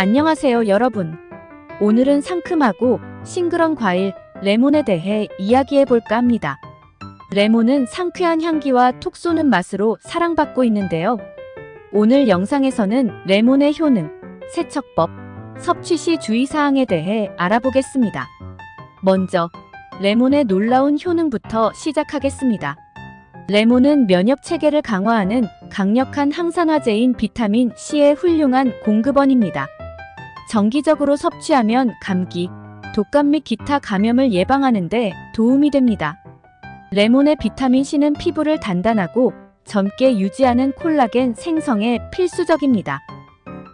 안녕하세요, 여러분. 오늘은 상큼하고 싱그런 과일 레몬에 대해 이야기해 볼까 합니다. 레몬은 상쾌한 향기와 톡 쏘는 맛으로 사랑받고 있는데요. 오늘 영상에서는 레몬의 효능, 세척법, 섭취 시 주의사항에 대해 알아보겠습니다. 먼저, 레몬의 놀라운 효능부터 시작하겠습니다. 레몬은 면역 체계를 강화하는 강력한 항산화제인 비타민 C의 훌륭한 공급원입니다. 정기적으로 섭취하면 감기, 독감 및 기타 감염을 예방하는 데 도움이 됩니다. 레몬의 비타민 C는 피부를 단단하고 젊게 유지하는 콜라겐 생성에 필수적입니다.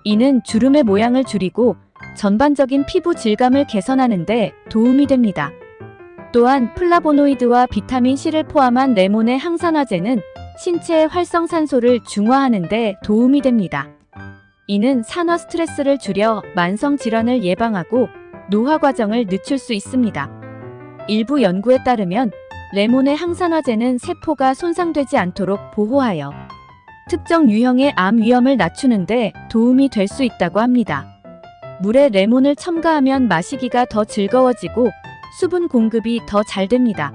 이는 주름의 모양을 줄이고 전반적인 피부 질감을 개선하는 데 도움이 됩니다. 또한 플라보노이드와 비타민 C를 포함한 레몬의 항산화제는 신체의 활성산소를 중화하는 데 도움이 됩니다. 이는 산화 스트레스를 줄여 만성 질환을 예방하고 노화 과정을 늦출 수 있습니다. 일부 연구에 따르면 레몬의 항산화제는 세포가 손상되지 않도록 보호하여 특정 유형의 암 위험을 낮추는데 도움이 될 수 있다고 합니다. 물에 레몬을 첨가하면 마시기가 더 즐거워지고 수분 공급이 더 잘 됩니다.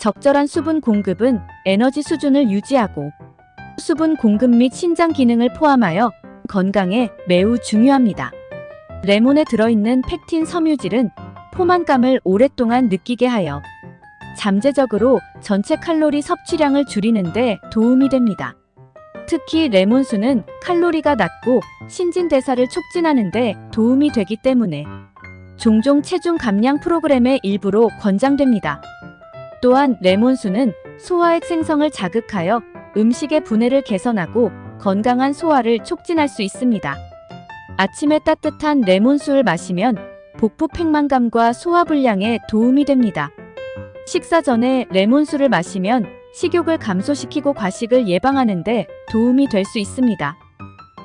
적절한 수분 공급은 에너지 수준을 유지하고 수분 공급 및 신장 기능을 포함하여 건강에 매우 중요합니다. 레몬에 들어있는 팩틴 섬유질은 포만감을 오랫동안 느끼게 하여 잠재적으로 전체 칼로리 섭취량을 줄이는데 도움이 됩니다. 특히 레몬수는 칼로리가 낮고 신진대사를 촉진하는데 도움이 되기 때문에 종종 체중 감량 프로그램의 일부로 권장됩니다. 또한 레몬수는 소화액 생성을 자극하여 음식의 분해를 개선하고 건강한 소화를 촉진할 수 있습니다. 아침에 따뜻한 레몬수를 마시면 복부 팽만감과 소화 불량에 도움이 됩니다. 식사 전에 레몬수를 마시면 식욕을 감소시키고 과식을 예방하는 데 도움이 될 수 있습니다.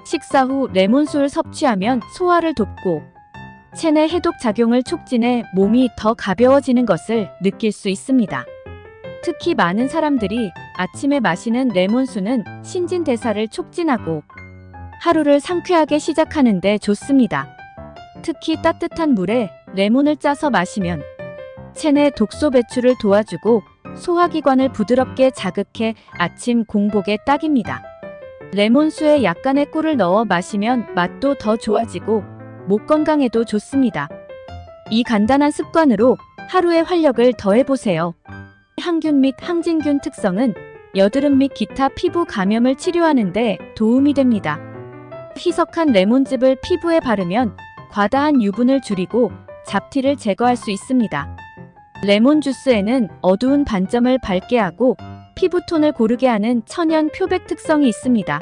식사 후 레몬수를 섭취하면 소화를 돕고 체내 해독 작용을 촉진해 몸이 더 가벼워지는 것을 느낄 수 있습니다. 특히 많은 사람들이 아침에 마시는 레몬수는 신진대사를 촉진하고 하루를 상쾌하게 시작하는데 좋습니다. 특히 따뜻한 물에 레몬을 짜서 마시면 체내 독소 배출을 도와주고 소화기관을 부드럽게 자극해 아침 공복에 딱입니다. 레몬수에 약간의 꿀을 넣어 마시면 맛도 더 좋아지고 목 건강에도 좋습니다. 이 간단한 습관으로 하루의 활력을 더해보세요. 항균 및 항진균 특성은 여드름 및 기타 피부 감염을 치료하는 데 도움이 됩니다. 희석한 레몬즙을 피부에 바르면 과다한 유분을 줄이고 잡티를 제거할 수 있습니다. 레몬 주스에는 어두운 반점을 밝게 하고 피부톤을 고르게 하는 천연 표백 특성이 있습니다.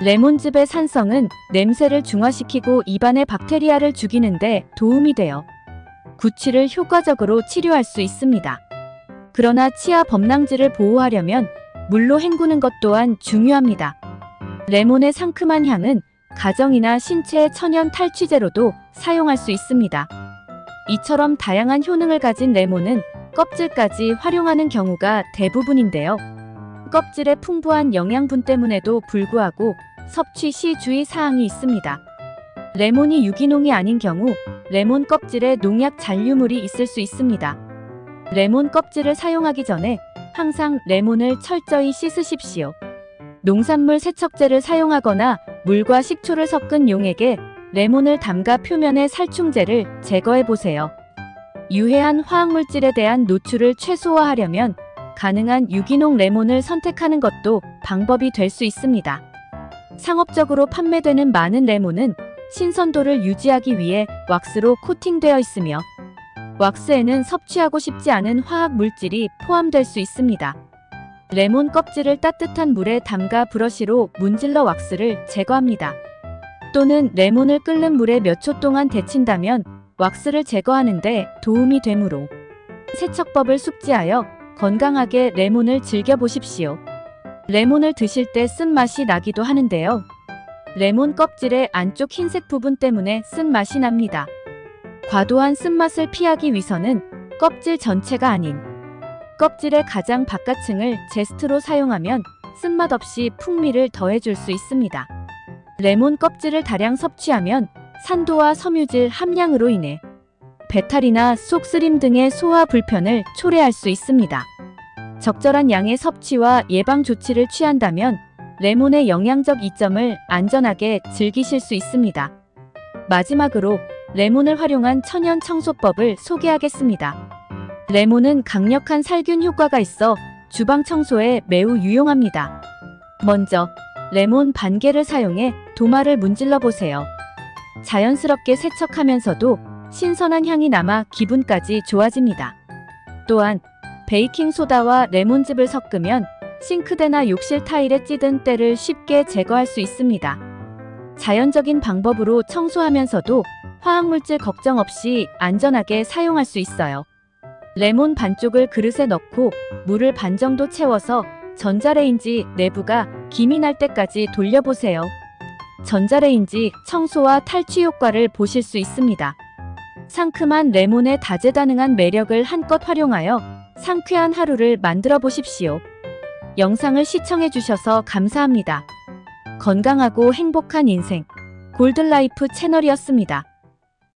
레몬즙의 산성은 냄새를 중화시키고 입안의 박테리아를 죽이는 데 도움이 되어 구취를 효과적으로 치료할 수 있습니다. 그러나 치아 범랑질을 보호하려면 물로 헹구는 것 또한 중요합니다. 레몬의 상큼한 향은 가정이나 신체 천연 탈취제로도 사용할 수 있습니다. 이처럼 다양한 효능을 가진 레몬은 껍질까지 활용하는 경우가 대부분인데요. 껍질의 풍부한 영양분 때문에도 불구하고 섭취 시 주의 사항이 있습니다. 레몬이 유기농이 아닌 경우 레몬 껍질에 농약 잔류물이 있을 수 있습니다. 레몬 껍질을 사용하기 전에 항상 레몬을 철저히 씻으십시오. 농산물 세척제를 사용하거나 물과 식초를 섞은 용액에 레몬을 담가 표면의 살충제를 제거해 보세요. 유해한 화학물질에 대한 노출을 최소화하려면 가능한 유기농 레몬을 선택하는 것도 방법이 될 수 있습니다. 상업적으로 판매되는 많은 레몬은 신선도를 유지하기 위해 왁스로 코팅되어 있으며 왁스에는 섭취하고 싶지 않은 화학 물질이 포함될 수 있습니다. 레몬 껍질을 따뜻한 물에 담가 브러쉬로 문질러 왁스를 제거합니다. 또는 레몬을 끓는 물에 몇 초 동안 데친다면 왁스를 제거하는데 도움이 되므로 세척법을 숙지하여 건강하게 레몬을 즐겨보십시오. 레몬을 드실 때 쓴맛이 나기도 하는데요. 레몬 껍질의 안쪽 흰색 부분 때문에 쓴맛이 납니다. 과도한 쓴맛을 피하기 위해서는 껍질 전체가 아닌 껍질의 가장 바깥층을 제스트로 사용하면 쓴맛 없이 풍미를 더해줄 수 있습니다. 레몬 껍질을 다량 섭취하면 산도와 섬유질 함량으로 인해 배탈이나 속쓰림 등의 소화 불편을 초래할 수 있습니다. 적절한 양의 섭취와 예방 조치를 취한다면 레몬의 영양적 이점을 안전하게 즐기실 수 있습니다. 마지막으로 레몬을 활용한 천연 청소법을 소개하겠습니다. 레몬은 강력한 살균 효과가 있어 주방 청소에 매우 유용합니다. 먼저 레몬 반 개를 사용해 도마를 문질러 보세요. 자연스럽게 세척하면서도 신선한 향이 남아 기분까지 좋아집니다. 또한 베이킹 소다와 레몬즙을 섞으면 싱크대나 욕실 타일에 찌든 때를 쉽게 제거할 수 있습니다. 자연적인 방법으로 청소하면서도 화학물질 걱정 없이 안전하게 사용할 수 있어요. 레몬 반쪽을 그릇에 넣고 물을 반 정도 채워서 전자레인지 내부가 김이 날 때까지 돌려보세요. 전자레인지 청소와 탈취 효과를 보실 수 있습니다. 상큼한 레몬의 다재다능한 매력을 한껏 활용하여 상쾌한 하루를 만들어 보십시오. 영상을 시청해 주셔서 감사합니다. 건강하고 행복한 인생 골든라이프 채널이었습니다.